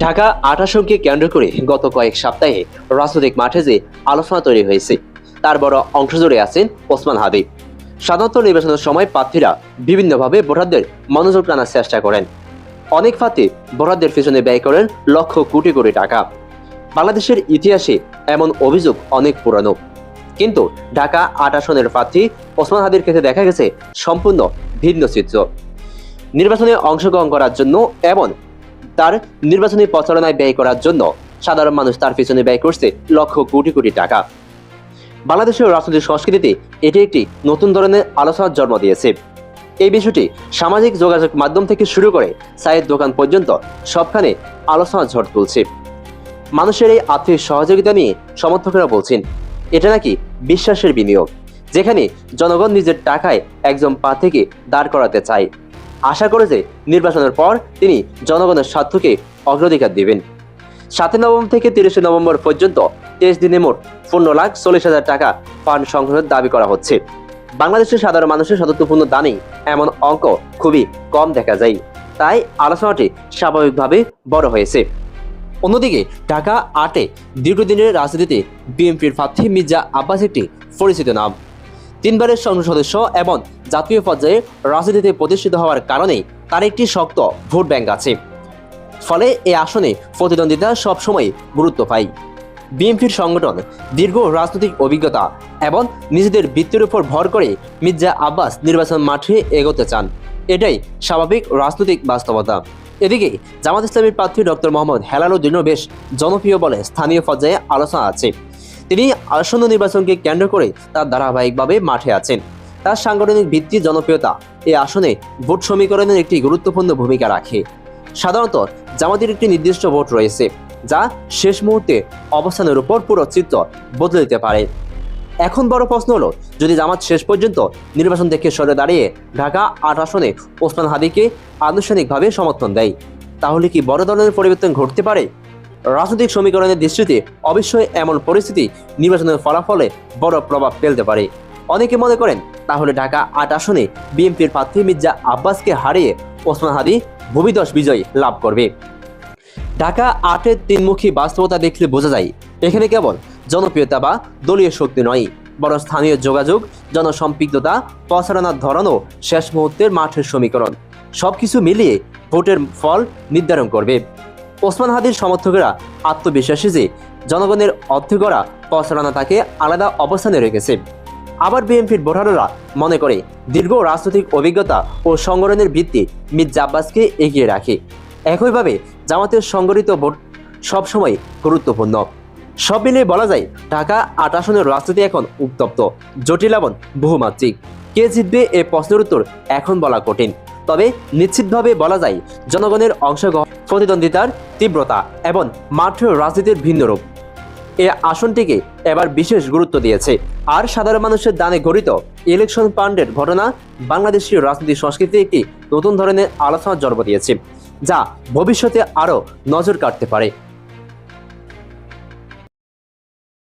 ঢাকা আট আসনকে কেন্দ্র করে গত কয়েক সপ্তাহে রাজনৈতিক মাঠে যে আলোচনা তৈরি হয়েছে, তার বড় অংশ জুড়ে আছেন ওসমান হাবিব সাধারণত নির্বাচনের সময় প্রার্থীরা বিভিন্নভাবে ভোটারদের মনোযোগ টানার চেষ্টা করেন। অনেক প্রার্থী ভোটারদের পিছনে ব্যয় করেন লক্ষ কোটি কোটি টাকা। বাংলাদেশের ইতিহাসে এমন অভিযোগ অনেক পুরানো। কিন্তু ঢাকা আট আসনের প্রার্থী ওসমান হাদির ক্ষেত্রে দেখা গেছে সম্পূর্ণ ভিন্ন চিত্র। নির্বাচনে অংশগ্রহণ করার জন্য এবং তার নির্বাচনী প্রচারণায় ব্যয় করার জন্য সাধারণ মানুষ তার পিছনে ব্যয় করছে লক্ষ কোটি কোটি টাকা। বাংলাদেশের রাজনৈতিক সংস্কৃতিতে এটি একটি নতুন ধরনের আলোচনার জন্ম দিয়েছে। এই বিষয়টি সামাজিক যোগাযোগ মাধ্যম থেকে শুরু করে চায়ের দোকান পর্যন্ত সবখানে আলোচনার ঝড় তুলছে। মানুষের এই আর্থিক সহযোগিতা নিয়ে সমর্থকেরা বলছেন, এটা নাকি বিশ্বাসের বিনিয়োগ, যেখানে জনগণ নিজের টাকায় একজন পা থেকে দাঁড় করাতে চায়। আশা করে যে নির্বাচনের পর তিনি জনগণের স্বার্থকে অগ্রাধিকার দেবেন। সাতই নভেম্বর থেকে তিরিশে নভেম্বর পর্যন্ত তেইশ দিনে মোট পনেরো লাখ চল্লিশ হাজার টাকা ফান্ড সংগ্রহের দাবি করা হচ্ছে। বাংলাদেশের সাধারণ মানুষের সতর্কপূর্ণ দানেই এমন অঙ্ক খুবই কম দেখা যায়। তাই আলোচনাটি স্বাভাবিকভাবে বড় হয়েছে। অন্যদিকে ঢাকা আটে দীর্ঘদিনের রাজনীতিতে বিএনপির প্রার্থী মির্জা আব্বাস একটি পরিচিত নাম। তিনবারের সংসদ সদস্য এবং জাতীয় পর্যায়ে রাজনীতিতে প্রতিষ্ঠিত হওয়ার কারণে তার একটি শক্ত ভোট ব্যাংক আছে। ফলে এ আসনে প্রতিদ্বন্দ্বিতা সবসময় গুরুত্ব পায়। বিএনপির সংগঠন দীর্ঘ রাজনৈতিক অভিজ্ঞতা এবং নিজেদের বৃত্তির উপর ভর করে মির্জা আব্বাস নির্বাচন মাঠে এগোতে চান। এটাই স্বাভাবিক রাজনৈতিক বাস্তবতা। এদিকে জামাত ইসলামীর প্রার্থী ডক্টর মোহাম্মদ হেলালুদ্দিনও বেশ জনপ্রিয় বলে স্থানীয় পর্যায়ে আলোচনা আছে। তিনি আসন্ন নির্বাচনকে কেন্দ্র করে তার ধারাবাহিকভাবে মাঠে আছেন। তার সাংগঠনিক ভিত্তি জনপ্রিয়তা। এই আসনে ভোট সমীকরণের একটি গুরুত্বপূর্ণ ভূমিকা রাখে। সাধারণত জামাতের একটি নির্দিষ্ট ভোট রয়েছে, যা শেষ মুহূর্তে অবস্থানের উপর পুরো চিত্র বদলে দিতে পারে। এখন বড় প্রশ্ন হলো, যদি জামাত শেষ পর্যন্ত নির্বাচন থেকে সরে দাঁড়িয়ে ঢাকা আট আসনে ওসমান হাদিকে আনুষ্ঠানিকভাবে সমর্থন দেয়, তাহলে কি বড় ধরনের পরিবর্তন ঘটতে পারে? রাজনৈতিক সমীকরণের দৃষ্টিতে অবশ্যই এমন পরিস্থিতি নির্বাচনের ফলাফলে বড় প্রভাব ফেলতে পারে। অনেকে মনে করেন তাহলে ঢাকা আট আসনে বিএনপির প্রার্থী মির্জা আব্বাসকে হারিয়ে ওসমান হাদি ভূমিদশ বিজয় লাভ করবে। ঢাকা আটের তিনমুখী বাস্তবতা দেখলে বোঝা যায়, এখানে কেবল জনপ্রিয়তা বা দলীয় শক্তি নয়, বরং স্থানীয় যোগাযোগ, জনসম্পৃক্ততা, প্রচারণার ধরনও শেষ মুহূর্তের মাঠের সমীকরণ। সবকিছু মিলিয়ে ভোটের ফল নির্ধারণ করবে। ওসমান হাদির সমর্থকেরা আত্মবিশ্বাসী যে জনগণের অর্থে করা প্রচারণা তাকে আলাদা অবস্থানে রেখেছে। আবার বিএনপির ভোটাররা মনে করে দীর্ঘ রাজনৈতিক অভিজ্ঞতা ও সংগঠনের ভিত্তি মির্জা আব্বাসকে এগিয়ে রাখে। একইভাবে জামাতের সংগঠিত ভোট সবসময় গুরুত্বপূর্ণ। সব মিলিয়ে বলা যায়, ঢাকা আট আসনের রাজনীতি এখন উত্তপ্ত, জটিল এবং বহুমাত্রিক। কে জিতবে এ প্রশ্নের উত্তর এখন বলা কঠিন। তবে নিশ্চিতভাবে বলা যায়, জনগণের অংশগ্রহণ প্রতিদ্বন্দ্বিতার তীব্রতা এবং মাঠের রাজনীতির ভিন্ন রূপ এ আসনটিকে এবার বিশেষ গুরুত্ব দিয়েছে। আর সাধারণ মানুষের দানে গড়িত ইলেকশন পান্ডের ঘটনা বাংলাদেশের রাজনীতি সংস্কৃতি একটি নতুন ধরনের আলোচনার জন্ম দিয়েছে, যা ভবিষ্যতে আরও নজর কাটতে পারে।